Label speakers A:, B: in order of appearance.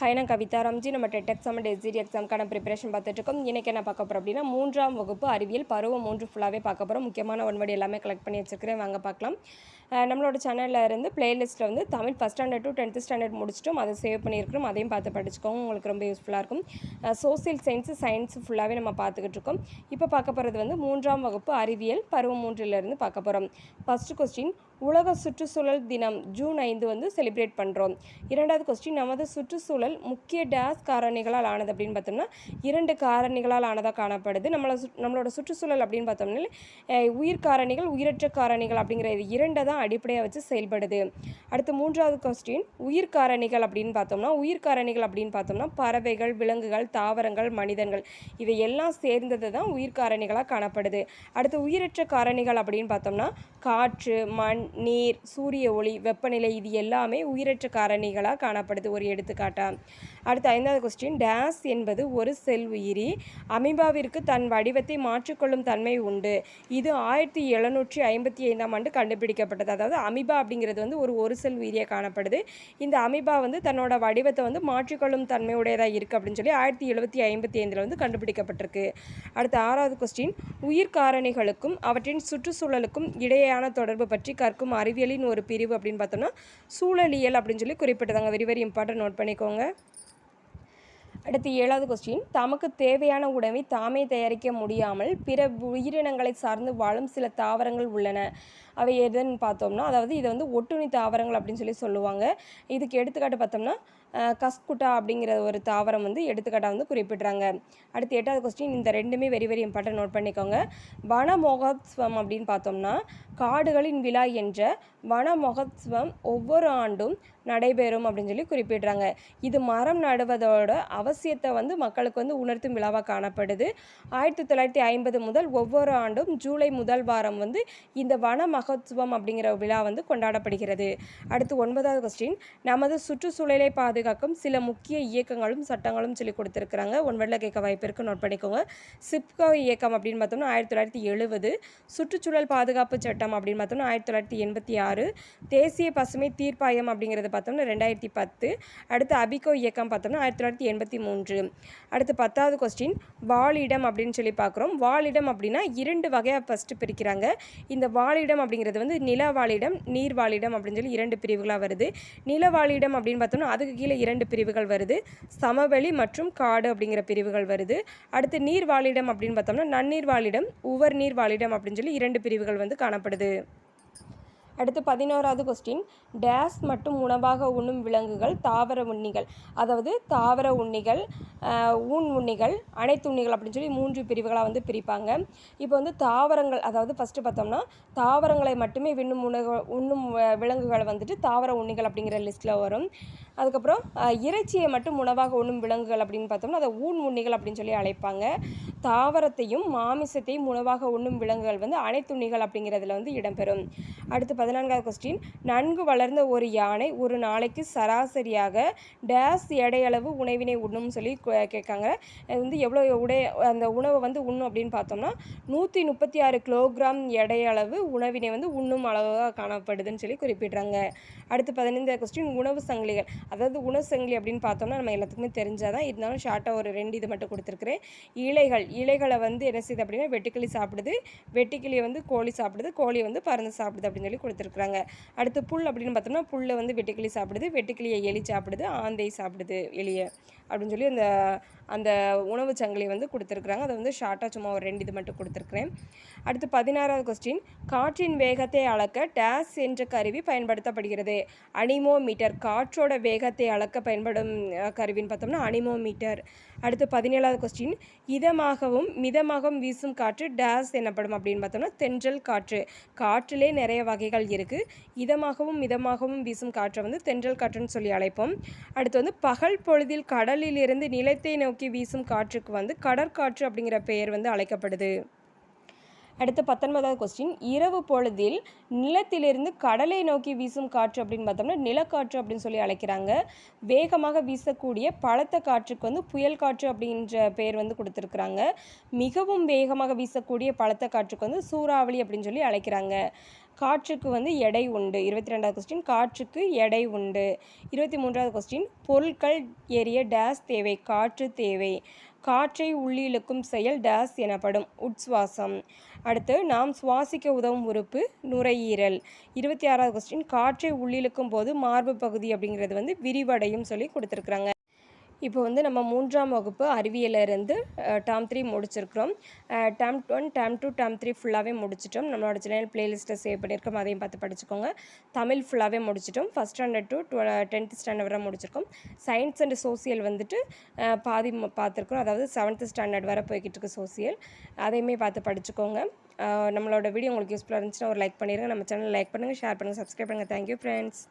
A: Hi நான் கவிதா ராம்ஜி நம்ம TET exam and SGT எக்ஸாமுக்கான ப்ரிப்பரேஷன் பார்த்துட்ருக்கோம். இன்றைக்கி என்ன பார்க்க போகிறோம் அப்படின்னா மூன்றாம் வகுப்பு அறிவியல் பருவம் மூன்று ஃபுல்லாகவே பார்க்க போகிறோம் முக்கியமான ஒன்வடி எல்லாமே கலெக்ட் பண்ணி வச்சுருக்கிறேன். வாங்க பார்க்கலாம். நம்மளோட சேனலில் இருந்து பிளேலிஸ்ட்டில் வந்து Tamil first standard to tenth standard முடிச்சிட்டோம். அதை சேவ் பண்ணியிருக்கிறோம். அதையும் பார்த்து படிச்சுக்கோங்க. உங்களுக்கு ரொம்ப யூஸ்ஃபுல்லாக இருக்கும். சோசியல் சயின்ஸு சயின்ஸ் ஃபுல்லாகவே நம்ம பார்த்துக்கிட்டு இருக்கோம். இப்போ பார்க்க போகிறது வந்து மூன்றாம் வகுப்பு அறிவியல் பருவம் மூன்றிலிருந்து பார்க்க போகிறோம் ஃபஸ்ட்டு கொஸ்டின் உலக சுற்றுச்சூழல் தினம் ஜூன் ஐந்து வந்து செலிப்ரேட் பண்ணுறோம் இரண்டாவது கொஸ்டின் நமது சுற்றுச்சூழல் முக்கிய டேஸ் காரணிகளால் ஆனது அப்படின்னு பார்த்தோம்னா இரண்டு காரணிகளால் ஆனதாக காணப்படுது. நம்மளை நம்மளோட சுற்றுச்சூழல் அப்படின்னு பார்த்தோம்னா உயிர் காரணிகள் உயிரற்ற காரணிகள் அப்படிங்கிற இது இரண்டை தான் அடிப்படையாக வச்சு செயல்படுது. அடுத்து மூன்றாவது கொஸ்டின் உயிர் காரணிகள் அப்படின்னு பார்த்தோம்னா உயிர் காரணிகள் அப்படின்னு பார்த்தோம்னா பறவைகள் விலங்குகள் தாவரங்கள் மனிதன்கள் இவை எல்லாம் சேர்ந்தது தான் உயிர் காரணிகளாக காணப்படுது. அடுத்து உயிரற்ற காரணிகள் அப்படின்னு பார்த்தோம்னா காற்று மண் நீர் சூரிய ஒளி வெப்பநிலை இது எல்லாமே உயிரற்ற காரணிகளாக காணப்படுது. ஒரு எடுத்துக்காட்டாக அடுத்து ஐந்தாவது கொஸ்டின் டேஸ் என்பது ஒரு செல் உயிரி அமீபாவிற்கு தன் வடிவத்தை மாற்றிக்கொள்ளும் தன்மை உண்டு. இது ஆயிரத்தி எழுநூற்றி ஐம்பத்தி ஐந்தாம் ஆண்டு கண்டுபிடிக்கப்பட்டது. அதாவது அமீபா அப்படிங்கிறது வந்து ஒரு ஒரு செல் உயிரியாக காணப்படுது. இந்த அமீபா வந்து தன்னோட வடிவத்தை வந்து மாற்றிக்கொள்ளும் தன்மையுடையதாக இருக்குது அப்படின்னு சொல்லி ஆயிரத்தி எழுபத்தி ஐம்பத்தி ஐந்தில் வந்து கண்டுபிடிக்கப்பட்டிருக்கு. அடுத்து ஆறாவது கொஸ்டின் உயிர் காரணிகளுக்கும் அவற்றின் சுற்றுச்சூழலுக்கும் இடையேயான தொடர்பு பற்றி கற்கும் அறிவியலின் ஒரு பிரிவு அப்படின்னு பார்த்தோம்னா சூழலியல் அப்படின்னு சொல்லி குறிப்பிட்டதாங்க வெரி வெரி இம்பார்ட்டன்ட் நோட் பண்ணிக்கோங்க. அடுத்து ஏழாவது கொஸ்டின் தமக்கு தேவையான உணவை தாமே தயாரிக்க முடியாமல் பிற உயிரினங்களை சார்ந்து வாழும் சில தாவரங்கள் உள்ளன. அவை எதுன்னு பார்த்தோம்னா அதாவது இதை வந்து ஒட்டுணி தாவரங்கள் அப்படின்னு சொல்லி சொல்லுவாங்க. இதுக்கு எடுத்துக்காட்டு பார்த்தோம்னா கஸ்குட்டா அப்படிங்கிற ஒரு தாவரம் வந்து எடுத்துக்காட்டாக வந்து குறிப்பிட்றாங்க. அடுத்து எட்டாவது கொஸ்டின் இந்த ரெண்டுமே வெரி வெரி இம்பார்ட்டன்ட் நோட் பண்ணிக்கோங்க. வன அப்படின்னு பார்த்தோம்னா காடுகளின் விழா என்ற வன மகோத்சவம் ஒவ்வொரு ஆண்டும் நடைபெறும் அப்படின்னு சொல்லி குறிப்பிடுறாங்க. இது மரம் நடுவதோட அவசியத்தை வந்து மக்களுக்கு வந்து உணர்த்தும் விழாவாக காணப்படுது. ஆயிரத்தி தொள்ளாயிரத்தி ஐம்பது முதல் ஒவ்வொரு ஆண்டும் ஜூலை முதல் வாரம் வந்து இந்த வன மகோத்சவம் அப்படிங்கிற விழா வந்து கொண்டாடப்படுகிறது. அடுத்து ஒன்பதாவது கொஸ்டின் நமது சுற்றுச்சூழலை பாதுகாக்கும் சில முக்கிய இயக்கங்களும் சட்டங்களும் சொல்லி கொடுத்துருக்குறாங்க. ஒன்பதில் கேட்க வாய்ப்பு நோட் பண்ணிக்கோங்க. சிப்கோ இயக்கம் அப்படின்னு பார்த்தோம்னா ஆயிரத்தி தொள்ளாயிரத்தி எழுபது. சுற்றுச்சூழல் பாதுகாப்பு சட்டம் அப்படின்னு பார்த்தோம்னா ஆயிரத்தி தொள்ளாயிரத்தி எண்பத்தி ஆறு. தேசிய பசுமை தீர்ப்பாயம் அப்படிங்கிறது பார்த்தோம்னா ரெண்டாயிரத்தி பத்து. அடுத்து அபிகோ இயக்கம் பார்த்தோம்னா ஆயிரத்தி தொள்ளாயிரத்தி எண்பத்தி மூன்று. அடுத்து பத்தாவது கொஸ்டின் வாழிடம் அப்படின்னு சொல்லி பார்க்குறோம். வாழிடம் அப்படின்னா இரண்டு வகையாக ஃபஸ்ட்டு பிரிக்கிறாங்க. இந்த வாழிடம் அப்படிங்கிறது வந்து நில வாழிடம் நீர் வாழிடம் அப்படின்னு சொல்லி இரண்டு பிரிவுகளாக வருது. நில வாழிடம் அப்படின்னு பார்த்தோம்னா அதுக்கு கீழே இரண்டு பிரிவுகள் வருது. சமவெளி மற்றும் காடு அப்படிங்கிற பிரிவுகள் வருது. அடுத்து நீர் வாழிடம் அப்படின்னு பார்த்தோம்னா நன்னீர் வாழிடம் உவர் நீர் வாழிடம் அப்படின்னு சொல்லி இரண்டு பிரிவுகள் வந்து காணப்படுது. அடுத்து பதினோராவது கொஸ்டின் டேஸ் மற்றும் உணவாக உண்ணும் விலங்குகள் தாவர உண்ணிகள். அதாவது தாவர உண்ணிகள் ஊன் உண்ணிகள் அனைத்து உண்ணிகள் அப்படின்னு சொல்லி மூன்று பிரிவுகளாக வந்து பிரிப்பாங்க. இப்போ வந்து தாவரங்கள் அதாவது ஃபஸ்ட்டு பார்த்தோம்னா தாவரங்களை மட்டுமே விண்ணும் உணவு உண்ணும் விலங்குகளை விலங்குகள் வந்துட்டு தாவர உண்ணிகள் அப்படிங்கிற லிஸ்ட்டில் வரும். அதுக்கப்புறம் இறைச்சியை மட்டும் உணவாக உண்ணும் விலங்குகள் அப்படின்னு பார்த்தோம்னா அதை ஊன் உண்ணிகள் அப்படின்னு சொல்லி அழைப்பாங்க. தாவரத்தையும் மாமிசத்தையும் உணவாக உண்ணும் விலங்குகள் வந்து அனைத்துண்ணிகள் அப்படிங்கிறதுல வந்து இடம்பெறும். அடுத்து பதினான்காவது கொஸ்டின் நன்கு வளர்ந்த ஒரு யானை ஒரு நாளைக்கு சராசரியாக டேஸ் எடையளவு உணவினை உண்ணும்னு சொல்லி கேட்காங்க. அது வந்து எவ்வளோ உடை அந்த உணவை வந்து உண்ணும் அப்படின்னு பார்த்தோம்னா நூற்றி முப்பத்தி ஆறு கிலோகிராம் எடையளவு உணவினை வந்து உண்ணும் அளவாக காணப்படுதுன்னு சொல்லி குறிப்பிடுறாங்க. அடுத்து பதினைந்தாவது கொஸ்டின் உணவு சங்கிலிகள். அதாவது உணவு சங்கிலி அப்படின்னு பார்த்தோம்னா நம்ம எல்லாத்துக்குமே தெரிஞ்சாதான் இருந்தாலும் ஷார்ட்டாக ஒரு ரெண்டு இது மட்டும் கொடுத்துருக்குறேன். இலைகள் இலைகளை வந்து என்ன செய்யுது அப்படின்னா வெட்டுக்கிளி சாப்பிடுது. வெட்டுக்கிளியை வந்து கோழி சாப்பிடுது. கோழி வந்து பறந்து சாப்பிடுது அப்படின்னு சொல்லி கொடுத்துருக்குறாங்க அடுத்து புல் அப்படின்னு பார்த்தோம்னா புல்லை வந்து வெட்டுக்கிளி சாப்பிடுது. வெட்டுக்கிளியை எலி சாப்பிடுது ஆந்தை சாப்பிடுது எலியை அப்படின்னு சொல்லி அந்த அந்த உணவு சங்கிலி வந்து கொடுத்துருக்குறாங்க. அதை வந்து ஷார்ட்டாக சும்மா ஒரு ரெண்டு இது மட்டும் கொடுத்துருக்குறேன். அடுத்து பதினாறாவது கொஸ்டின் காற்றின் வேகத்தை அளக்க டேஸ் என்ற கருவி பயன்படுத்தப்படுகிறது. அனிமோமீட்டர் காற்றோட வேகத்தை அளக்க பயன்படும் கருவின்னு பார்த்தோம்னா அனிமோமீட்டர். அடுத்து பதினேழாவது கொஸ்டின் இதமாகவும் மிதமாகவும் வீசும் காற்று டேஸ் எனப்படும் அப்படின்னு பார்த்தோம்னா தென்றல் காற்று. காற்றிலே நிறைய வகைகள் இருக்குது இதமாகவும் மிதமாகவும் வீசும் காற்றை வந்து தென்றல் காற்றுன்னு சொல்லி அழைப்போம். அடுத்து வந்து பகல் பொழுதில் கடலில் இருந்து நிலத்தை நோக்கி வீசும் காற்றுக்கு வந்து கடற்காற்று அப்படிங்கிற பெயர் வந்து அழைக்கப்படுது. அடுத்து பத்தொன்பதாவது கொஸ்டின் இரவு பொழுதில் நிலத்திலிருந்து கடலை நோக்கி வீசும் காற்று அப்படின்னு பார்த்தோம்னா நிலக்காற்று அப்படின்னு சொல்லி அழைக்கிறாங்க. வேகமாக வீசக்கூடிய பலத்த காற்றுக்கு வந்து புயல் காற்று அப்படின்ற பெயர் வந்து கொடுத்துருக்குறாங்க. மிகவும் வேகமாக வீசக்கூடிய பலத்த காற்றுக்கு வந்து சூறாவளி அப்படின்னு சொல்லி அழைக்கிறாங்க. காற்றுக்கு வந்து எடை உண்டு. இருபத்தி ரெண்டாவது கொஸ்டின் காற்றுக்கு எடை உண்டு. இருபத்தி மூன்றாவது கொஸ்டின் பொருட்கள் எரிய டேஸ் தேவை காற்று தேவை. காற்றை உள்ளிழுக்கும் செயல் டேஸ் எனப்படும் உட்சுவாசம். அடுத்து நாம் சுவாசிக்க உதவும் உறுப்பு நுரையீரல். இருபத்தி ஆறாவது கொஸ்டின் காற்றை உள்ளிழுக்கும் போது மார்பு பகுதி அப்படிங்கிறது வந்து விரிவடையும் சொல்லி கொடுத்துருக்குறாங்க. இப்போ வந்து நம்ம மூன்றாம் வகுப்பு அறிவியல்ல இருந்து three முடிச்சிருக்கிறோம். Term one term two term three ஃபுல்லாகவே முடிச்சிட்டோம். நம்மளோட சேனல் பிளேலிஸ்ட்டை சேவ் பண்ணியிருக்கோம். அதையும் பார்த்து படிச்சுக்கோங்க. தமிழ் ஃபுல்லாகவே முடிச்சிட்டோம். First standard to twelve tenth standard வரை முடிச்சிருக்கோம். சயின்ஸ் அண்ட் சோசியல் வந்துட்டு பாதி பார்த்துருக்குறோம். அதாவது செவன்த் ஸ்டாண்டர்ட் வரை போய்கிட்டு இருக்கு சோசியல் அதையுமே பார்த்து படிச்சுக்கோங்க. நம்மளோட வீடியோ உங்களுக்கு யூஸ்ஃபுல்லாக இருந்துச்சுன்னா ஒரு லைக் பண்ணிடுங்க நம்ம சேனல் லைக் பண்ணுங்கள் ஷேர் பண்ணுங்கள் சப்ஸ்கிரைப் பண்ணுங்கள் தேங்க்யூ ஃப்ரெண்ட்ஸ்